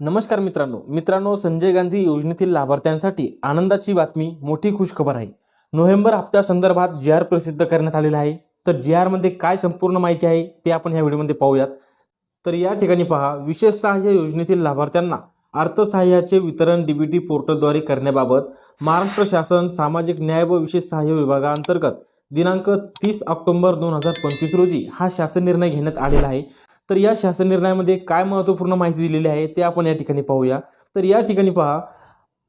नमस्कार मित्रांनो. मित्रांनो संजय गांधी योजनेतील लाभार्थ्यांसाठी आनंदाची बातमी मोठी खुशखबर आहे. नोव्हेंबर हप्त्यासंदर्भात जी आर प्रसिद्ध करण्यात आलेला आहे. तर जी आरमध्ये काय संपूर्ण माहिती आहे ते आपण ह्या व्हिडिओमध्ये पाहूयात. तर या ठिकाणी पहा विशेष सहाय्य योजनेतील लाभार्थ्यांना अर्थसहाय्याचे वितरण डी बी टी पोर्टलद्वारे करण्याबाबत महाराष्ट्र शासन सामाजिक न्याय व विशेष सहाय्य विभागाअंतर्गत दिनांक तीस ऑक्टोंबर दोन हजार पंचवीस रोजी हा शासन निर्णय घेण्यात आलेला आहे. तर या शासन निर्णयामध्ये काय महत्त्वपूर्ण माहिती दिलेली आहे ते आपण या ठिकाणी पाहूया. तर या ठिकाणी पहा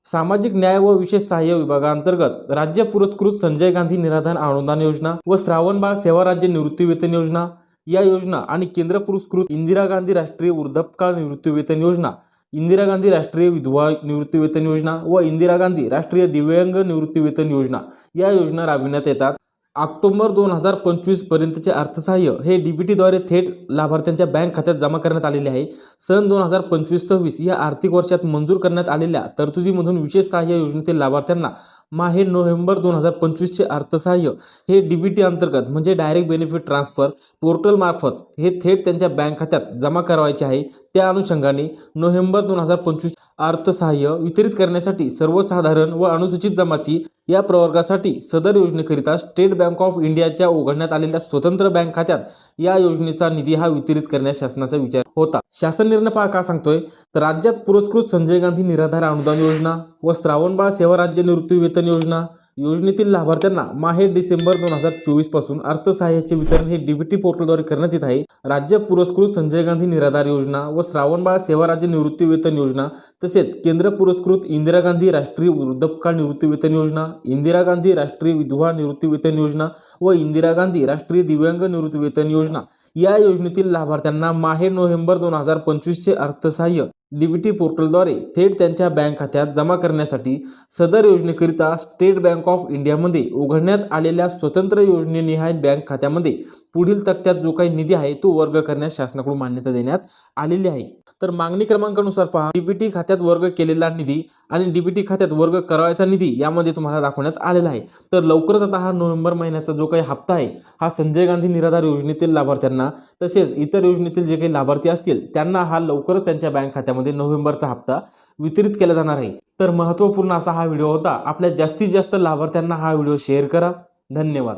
सामाजिक न्याय व विशेष सहाय्य विभागाअंतर्गत राज्य पुरस्कृत संजय गांधी निराधार अनुदान योजना व श्रावणबाळ सेवा राज्य निवृत्ती वेतन योजना या योजना आणि केंद्र पुरस्कृत इंदिरा गांधी राष्ट्रीय वृद्धापकाळ निवृत्ती वेतन योजना इंदिरा गांधी राष्ट्रीय विधवा निवृत्ती वेतन योजना व इंदिरा गांधी राष्ट्रीय दिव्यांग निवृत्ती वेतन योजना या योजना राबविण्यात येतात. ऑक्टोबर दोन हजार पंचवीसपर्यंतचे अर्थसहाय्य हे डी बी टीद्वारे थेट लाभार्थ्यांच्या बँक खात्यात जमा करण्यात आलेले आहे. सन दोन हजार पंचवीस सव्वीस या आर्थिक वर्षात मंजूर करण्यात आलेल्या तरतुदीमधून विशेष सहाय्य योजनेतील लाभार्थ्यांना माहे नोव्हेंबर दोन हजार पंचवीसचे अर्थसहाय्य हे डी बी टी अंतर्गत म्हणजे डायरेक्ट बेनिफिट ट्रान्सफर पोर्टलमार्फत हे थेट त्यांच्या बँक खात्यात जमा करावायचे आहे. त्या अनुषंगाने नोव्हेंबर दोन हजार पंचवीस अर्थसहाय्य वितरित करण्यासाठी सर्वसाधारण व अनुसूचित जमाती या प्रवर्गासाठी सदर योजनेकरिता स्टेट बँक ऑफ इंडियाच्या उघडण्यात आलेल्या स्वतंत्र बँक खात्यात या योजनेचा निधी हा वितरित करण्यास शासनाचा विचार होता. शासन निर्णय पहा का सांगतोय? तर राज्यात पुरस्कृत संजय गांधी निराधार अनुदान योजना व श्रावणबाळ सेवा राज्य निवृत्ती वेतन योजना योजनेतील लाभार्थ्यांना माहे डिसेंबर दोन हजार चोवीसपासून अर्थसहाय्याचे वितरण हे डीबीटी पोर्टलद्वारे करण्यात येत आहे. राज्य पुरस्कृत संजय गांधी निराधार योजना व श्रावणबाळ सेवा राज्य निवृत्ती वेतन योजना तसेच केंद्र पुरस्कृत इंदिरा गांधी राष्ट्रीय वृद्धपकाळ निवृत्ती वेतन योजना इंदिरा गांधी राष्ट्रीय विधवा निवृत्ती वेतन योजना व इंदिरा गांधी राष्ट्रीय दिव्यांग निवृत्ती वेतन योजना या योजनेतील लाभार्थ्यांना माहे नोव्हेंबर दोन हजार पंचवीसचे अर्थसहाय्य डीबीटी पोर्टलद्वारे थेट त्यांच्या बँक खात्यात जमा करण्यासाठी सदर योजनेकरिता स्टेट बँक ऑफ इंडियामध्ये उघडण्यात आलेल्या स्वतंत्र योजनेनिहाय बँक खात्यामध्ये पुढील तक्त्यात जो काही निधी आहे तो वर्ग करण्यास शासनाकडून मान्यता देण्यात आलेली आहे. तर मागणी क्रमांकानुसार पहा डीबीटी खात्यात वर्ग केलेला निधी आणि डीबीटी खात्यात वर्ग करायचा निधी यामध्ये तुम्हाला दाखवण्यात आलेला आहे. तर लवकरच आता हा नोव्हेंबर महिन्याचा जो काही हप्ता आहे हा संजय गांधी निराधार योजनेतील लाभार्थ्यांना तसेच इतर योजनेतील जे काही लाभार्थी असतील त्यांना हा लवकरच त्यांच्या बँक खात्यामध्ये नोव्हेंबरचा हप्ता वितरित केला जाणार आहे. तर महत्त्वपूर्ण असा हा व्हिडिओ होता. आपल्या जास्तीत जास्त लाभार्थ्यांना हा व्हिडिओ शेअर करा. धन्यवाद.